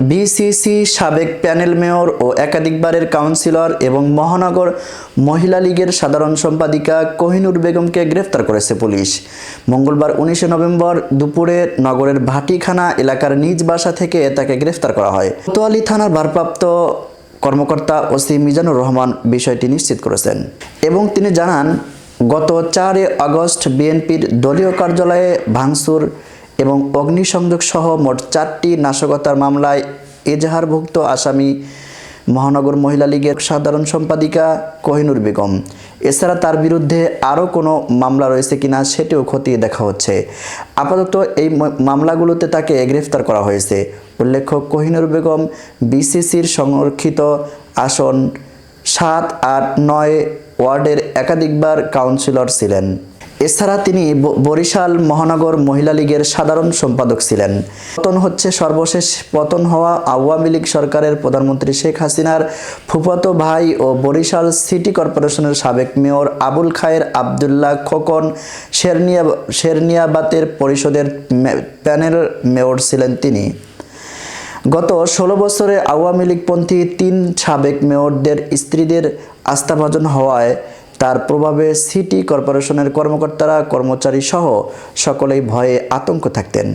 BCC সাবেক panel mayor ও একাধিকবারের কাউন্সিলর এবং মহানগর মহিলা লীগের সাধারণ সম্পাদিকা কোহিনুর বেগমকে গ্রেফতার করেছে পুলিশ। মঙ্গলবার উনিশে নভেম্বর দুপুরে নগরের ভাটিখানা এলাকার নিজ বাসা থেকে তাকে গ্রেফতার করা হয়। কোতোয়ালি থানার ভারপ্রাপ্ত কর্মকর্তা ওসি মিজানুর রহমান বিষয়টি নিশ্চিত করেছেন এবং তিনি জানান, গত চারে আগস্ট বিএনপির দলীয় কার্যালয়ে ভাঙচুর এবং অগ্নিসংযোগ সহ মোট চারটি নাশকতার মামলায় এজাহারভুক্ত আসামি মহানগর মহিলা লীগের সাধারণ সম্পাদিকা কোহিনুর বেগম। এছাড়া তার বিরুদ্ধে আরও কোনো মামলা রয়েছে কিনা সেটিও খতিয়ে দেখা হচ্ছে। আপাতত এই মামলাগুলোতে তাকে গ্রেফতার করা হয়েছে। উল্লেখ্য, কোহিনুর বেগম বিসিসির সংরক্ষিত আসন সাত আট নয় ওয়ার্ডের একাধিকবার কাউন্সিলর ছিলেন। এছাড়া তিনি বরিশাল মহানগর মহিলা লীগের সাধারণ সম্পাদক ছিলেন। পতন হচ্ছে সর্বশেষ পতন হওয়া আওয়ামী লীগ সরকারের প্রধানমন্ত্রী শেখ হাসিনার ফুফাতো ভাই ও বরিশাল সিটি কর্পোরেশনের সাবেক মেয়র আবুল খায়ের আবদুল্লাহ খোকন শেরনিয়া শেরনিয়াবাতের পরিষদের প্যানেল মেয়র ছিলেন তিনি। গত ষোলো বছরে আওয়ামী লীগপন্থী তিন সাবেক মেয়রদের স্ত্রীদের আস্থাভাজন হওয়ায় তার প্রভাবে সিটি কর্পোরেশনের কর্মকর্তারা কর্মচারী সহ সকলেই ভয়ে আতঙ্ক থাকতেন।